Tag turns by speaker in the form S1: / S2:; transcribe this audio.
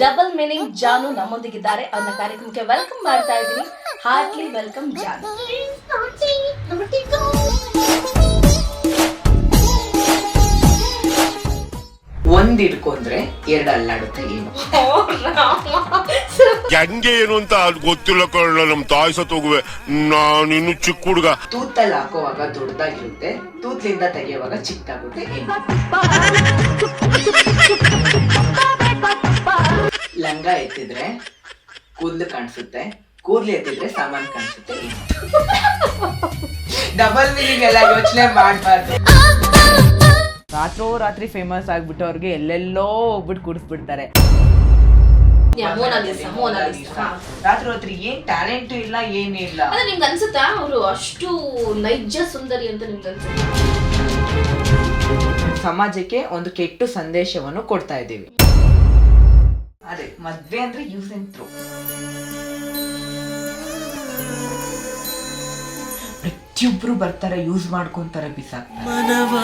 S1: Double meaning ಜಾನು ನಮ್ಮೊಂದಿಗಿದ್ದಾರೆ. ಅವನ ಕಾರ್ಯಕ್ರಮಕ್ಕೆ ವೆಲ್ಕಮ್ ಮಾಡ್ತಾ ಇದ್ದೀನಿ. ಹಾರ್ಟ್ಲಿ ವೆಲ್ಕಮ್ ಜಾನು
S2: ಒಂದ್ ಹಿಡ್ಕೊಂಡ್ರೆ ಎರಡು ಅಲ್ಲಾಡುತ್ತೆ ಏನು?
S3: ಹೆಂಗೆ ಏನು ಅಂತ ಅದು ಗೊತ್ತಿಲ್ಲ ಕಳ್ಳ ನಮ್ ತಾಯಿ ಸತ್ತೋಗುವೆ ನಾನಿನ್ನು ಚಿಕ್ಕ ಹುಡುಗ.
S2: ತೂತಲ್ಲಿ ಹಾಕೋವಾಗ ದೊಡ್ಡದಾಗಿರುತ್ತೆ. ತೂತ್ಲಿಂದ ತೆಗೆಯುವಾಗ ಚಿಕ್ಕದಾಗುತ್ತೆ. ಏನು ಎತ್ತಿದ್ರೆ ಕೂದಲು ಕಾಣಿಸುತ್ತೆ. ಕೂರ್ಲಿ ಎತ್ತಿದ್ರೆ ಸಾಮಾನು ಕಾಣಿಸುತ್ತೆ. ಡಬಲ್ ಮೀನಿಂಗ್ ಎಲ್ಲ ಯೋಚನೆ ಮಾಡಬಾರ್ದು.
S4: ರಾತ್ರೋ ರಾತ್ರಿ ಫೇಮಸ್ ಆಗ್ಬಿಟ್ಟು ಅವ್ರಿಗೆ ಎಲ್ಲೆಲ್ಲೋ ಹೋಗ್ಬಿಟ್ಟು ಕುಡಿಸ್ಬಿಡ್ತಾರೆ.
S2: ರಾತ್ರಿ ರಾತ್ರಿ ಏನ್ ಟ್ಯಾಲೆಂಟ್ ಇಲ್ಲ ಏನಿಲ್ಲ
S1: ಅದೇ ನಿಮ್ಗೆ ಅನ್ಸುತ್ತಾ ಅವರು ಅಷ್ಟು ನೈಜ ಸುಂದರಿ ಅಂತ ನಿಮ್ಗೆ ಅನ್ಸುತ್ತೆ?
S2: ಸಮಾಜಕ್ಕೆ ಒಂದು ಕೆಟ್ಟ ಸಂದೇಶವನ್ನು ಕೊಡ್ತಾ ಇದ್ದೀವಿ. ಅದೇ ಮದ್ವೆ ಅಂದ್ರೆ ಯೂಸ್ ಅಂಡ್ ಥ್ರೋ ಪ್ರತಿಯೊಬ್ರು ಬರ್ತಾರೆ ಯೂಸ್ ಮಾಡ್ಕೊಂತಾರೆ ಬಿಸಾಕ್ತಾರೆ.
S5: ಮನವ